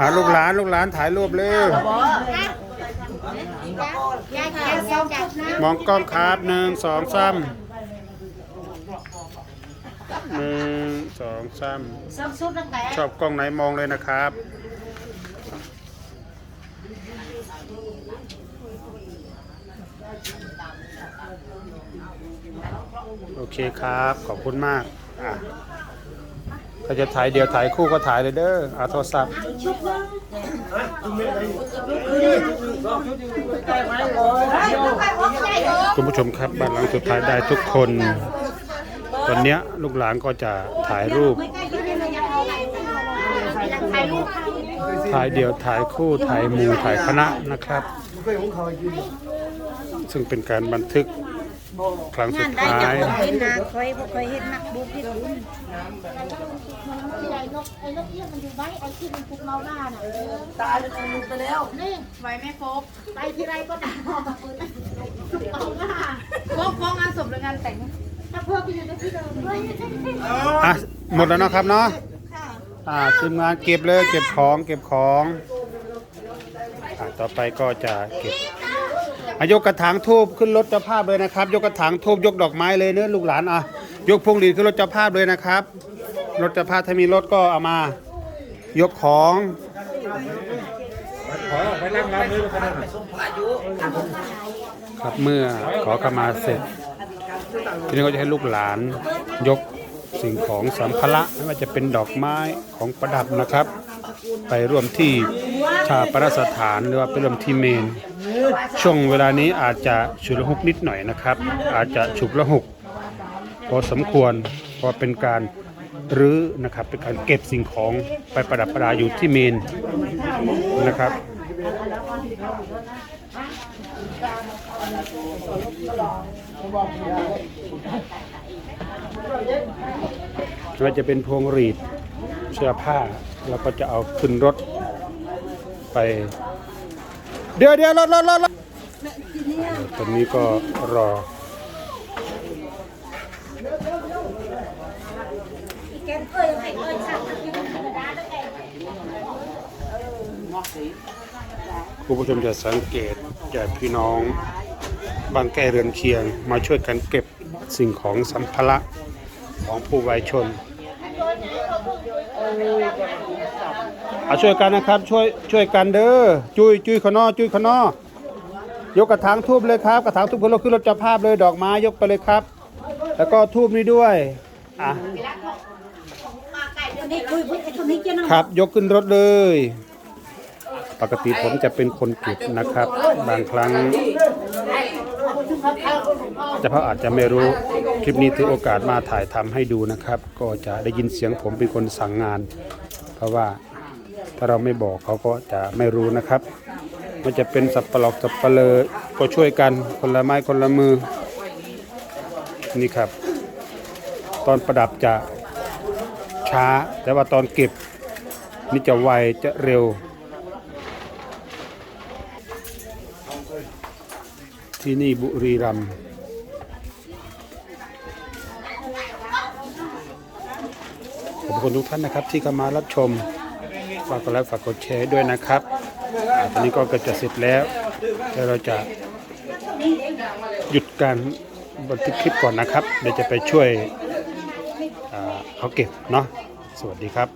อ่าลูกหลานลูกหลานถ่ายรูปเร็วมองกล้องครับหนึ่งสองสามหนึ่งสองสามชอบกล้องไหนมองเลยนะครับโอเคครับ ขอบคุณมากอะ ถ้าจะถ่ายเดียวถ่ายคู่ก็ถ่ายเลยเด้อเอาโทรศัพท์คุณผู้ชมครับบ้านหลังสุดท้ายได้ทุกคน ตอนเนี้ยลูกหลานก็จะถ่ายรูป ถ่ายเดี่ยวถ่ายคู่ถ่ายหมู่ถ่ายคณะนะครับ ซึ่งเป็นการบันทึก ครั้งสุดท้ายเห็นนาคอยบ่คอยเห็นนักบุกที่คุณไอ้นกไอ้นกเอี้ยงมันอยู่ไว้ไอ้ที่มันปลุกเราหน้าน่ะตายจนลุกไปแล้ว นี่ไหว้ไม่โฟกไปที่ไรก็ด่าออกมาปืนปลุกเราหน้าโฟกโฟกงานศพหรืองานแต่งถ้าเพิ่มไปอยู่ในที่เดิมด้ยอะหมดแล้วเนาะครับเนาะอ่าทีมงานเก็บเลยเก็บของเก็บของอะต่อไปก็จะเก็บ อายกกระถางทูบขึ้นรถเจ้าภาพเลยนะครับ ยกกระถางทูบยกดอกไม้เลยเนื้อลูกหลานอะยกพวงหลีดขึ้นรถเจ้าภาพเลยนะครับรถเจ้าภาพถ้ามีรถก็เอามา ยกของครับเมื่อขอขมาเสร็จทีนี้ก็จะให้ลูกหลานยก สิ่งของสัมภาระไม่ว่าจะเป็นดอกไม้ของประดับนะครับ ไปร่วมที่ชาปนสถานหรือว่าไปร่วมที่เมน ช่วงเวลานี้อาจจะฉุกละหุกนิดหน่อยนะครับ อาจจะฉุกละหุกพอสมควรพราะเป็นการรื้อนะครับเป็นการเก็บสิ่งของไปประดับประดาอยู่ที่เมนนะครับ ไม่ว่าจะเป็นพวงหรีดเสื้อผ้าเราก็จะเอาขึ้นรถไป เดี๋ยวเดี๋ยวรถรถรถรถตอนนี้ก็รอคุณผู้ชมจะสังเกตญาติพี่น้อง บางแก่เรือนเคียง มาช่วยกันเก็บสิ่งของสัมภาระของผู้วัยชนอาช่วยกันนะครับช่วยช่วยกันเด้อจุยจุยขนอจุยขนอยกกระถางทูบเลยครับ กระถางทูบขึ้นรถขึ้นรถจับภาพเลยดอกไม้ยกไปเลยครับ แล้วก็ทูบนี้ด้วยอะครับยกขึ้นรถเลย ปกติผมจะเป็นคนเก็บนะครับ บางครั้ง เจะพ่ออาจจะไม่รู้คลิปนี้ถือโอกาสมาถ่ายทำให้ดูนะครับ ก็จะได้ยินเสียงผมเป็นคนสั่งงาน เพราะว่าถ้าเราไม่บอกเขาก็จะไม่รู้นะครับมันจะเป็นสับปะหลอกสับปะเลอก็ช่วยกันคนละไม้คนละมือนี่ครับ ตอนประดับจะช้า แต่ว่าตอนเก็บนี่จะไวจะเร็ว ที่นี่บุรีรัมย์ขอบคุณทุกท่านนะครับ ที่เข้ามารับชมฝากกดไลค์ฝากกดแชร์ด้วยนะครับตอนนี้ก็เกือบจะเสร็จแล้วเดี๋ยวเราจะหยุดการบันทึกคลิปก่อนนะครับ เดี๋ยวจะไปช่วยเขาเก็บเนาะสวัสดีครับ